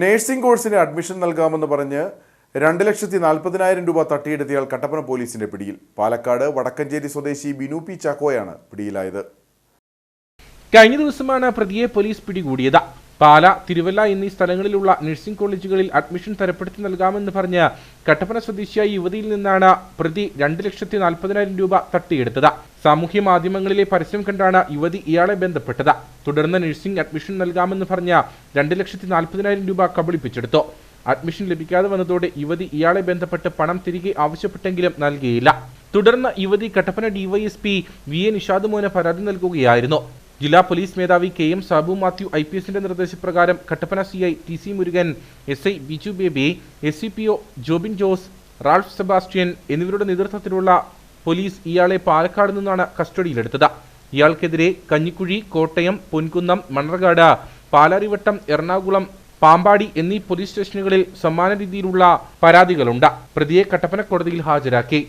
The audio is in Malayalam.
നേഴ്സിംഗ് കോഴ്സിന് അഡ്മിഷൻ നൽകാമെന്ന് പറഞ്ഞ് രണ്ട് ലക്ഷത്തി നാൽപ്പതിനായിരം രൂപ തട്ടിയെടുത്തയാൾ കട്ടപ്പന പോലീസിന്റെ പിടിയിൽ. പാലക്കാട് വടക്കഞ്ചേരി സ്വദേശി ബിനു പി ചാക്കോയാണ് പിടിയിലായത്. കഴിഞ്ഞ ദിവസമാണ് പ്രതിയെ പോലീസ് പിടികൂടിയത്. പാല തിരുവല്ല എന്നീ സ്ഥലങ്ങളിലുള്ള നഴ്സിംഗ് കോളേജുകളിൽ അഡ്മിഷൻ തരപ്പെടുത്തി നൽകാമെന്ന് പറഞ്ഞ് കട്ടപ്പന സ്വദേശിയായ യുവതിയിൽ നിന്നാണ് പ്രതി രണ്ട് ലക്ഷത്തി നാൽപ്പതിനായിരം രൂപ തട്ടിയെടുത്തത്. സാമൂഹ്യ മാധ്യമങ്ങളിലെ പരസ്യം കണ്ടാണ് യുവതി ഇയാളെ ബന്ധപ്പെട്ടത്. തുടർന്ന് നഴ്സിംഗ് അഡ്മിഷൻ നൽകാമെന്ന് പറഞ്ഞ രണ്ട് ലക്ഷത്തി നാൽപ്പതിനായിരം രൂപ കബളിപ്പിച്ചെടുത്തു. അഡ്മിഷൻ ലഭിക്കാതെ വന്നതോടെ യുവതി ഇയാളെ ബന്ധപ്പെട്ട് പണം തിരികെ ആവശ്യപ്പെട്ടെങ്കിലും നൽകിയില്ല. തുടർന്ന് യുവതി Kattappana DYSP V A Nishad മോന് പരാതി നൽകുകയായിരുന്നു. ജില്ലാ പോലീസ് മേധാവി K M Sabu Mathew I P എസിന്റെ നിർദ്ദേശപ്രകാരം Kattappana C I T C Murugan S I Biju Baby S C P O Jobin Jose Ralph Sebastian എന്നിവരുടെ നേതൃത്വത്തിലുള്ള പോലീസ് ഇയാളെ പാലക്കാട് നിന്നാണ് കസ്റ്റഡിയിലെടുത്തത്. ഇയാൾക്കെതിരെ കഞ്ഞിക്കുഴി കോട്ടയം പൊൻകുന്നം മണ്ണർകാട് പാലാരിവട്ടം എറണാകുളം പാമ്പാടി എന്നീ പോലീസ് സ്റ്റേഷനുകളിൽ സമാന രീതിയിലുള്ള പരാതികളുണ്ട്. പ്രതിയെ കട്ടപ്പന കോടതിയിൽ ഹാജരാക്കി.